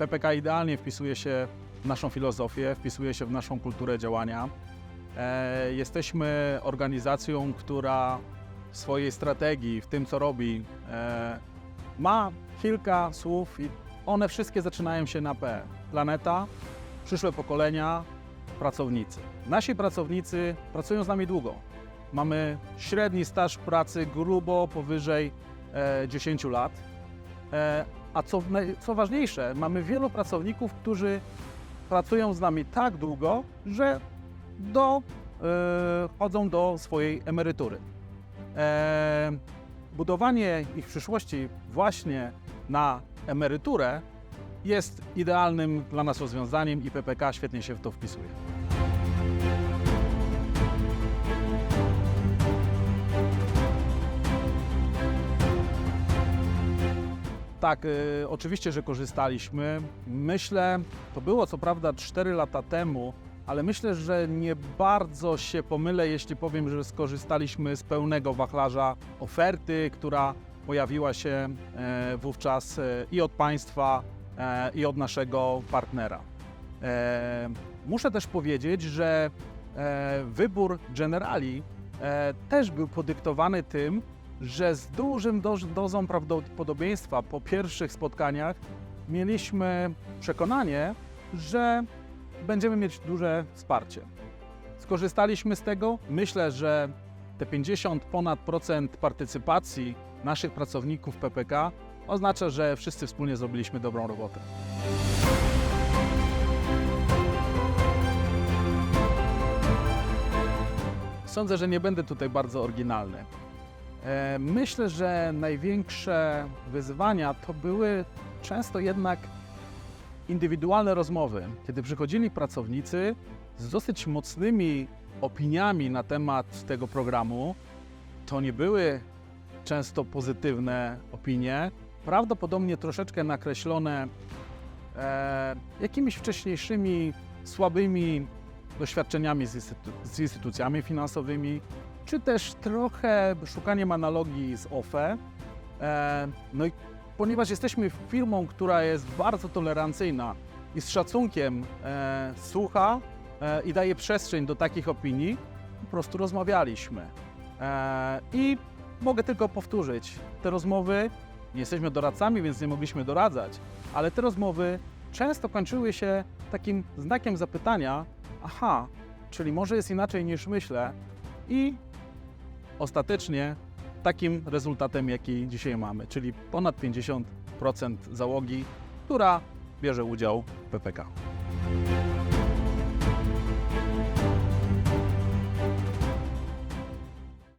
PPK idealnie wpisuje się w naszą filozofię, wpisuje się w naszą kulturę działania. E, Jesteśmy organizacją, która w swojej strategii, w tym co robi, e, ma kilka słów i one wszystkie zaczynają się na P. Planeta, przyszłe pokolenia, pracownicy. Nasi pracownicy pracują z nami długo. Mamy średni staż pracy grubo powyżej e, 10 lat. E, a co, co ważniejsze, mamy wielu pracowników, którzy pracują z nami tak długo, że do, e, chodzą do swojej emerytury. E, budowanie ich przyszłości właśnie na emeryturę jest idealnym dla nas rozwiązaniem i PPK świetnie się w to wpisuje. Tak, y, oczywiście, że korzystaliśmy. Myślę, to było co prawda 4 lata temu, ale myślę, że nie bardzo się pomylę, jeśli powiem, że skorzystaliśmy z pełnego wachlarza oferty, która pojawiła się e, wówczas e, i od państwa, e, i od naszego partnera. E, Muszę też powiedzieć, że e, wybór Generali e, też był podyktowany tym, że z dużym doz- dozą prawdopodobieństwa po pierwszych spotkaniach mieliśmy przekonanie, że będziemy mieć duże wsparcie. Skorzystaliśmy z tego. Myślę, że te 50 ponad procent partycypacji naszych pracowników PPK oznacza, że wszyscy wspólnie zrobiliśmy dobrą robotę. Sądzę, że nie będę tutaj bardzo oryginalny. E, Myślę, że największe wyzwania to były często jednak indywidualne rozmowy, kiedy przychodzili pracownicy z dosyć mocnymi opiniami na temat tego programu. To nie były często pozytywne opinie, prawdopodobnie troszeczkę nakreślone e, jakimiś wcześniejszymi słabymi doświadczeniami z, instytu- z instytucjami finansowymi, czy też trochę szukaniem analogii z OFE. E, no i ponieważ jesteśmy firmą, która jest bardzo tolerancyjna i z szacunkiem e, słucha e, i daje przestrzeń do takich opinii, po prostu rozmawialiśmy. I mogę tylko powtórzyć, te rozmowy, nie jesteśmy doradcami, więc nie mogliśmy doradzać, ale te rozmowy często kończyły się takim znakiem zapytania, aha, czyli może jest inaczej niż myślę i ostatecznie takim rezultatem, jaki dzisiaj mamy, czyli ponad 50% załogi, która bierze udział w PPK.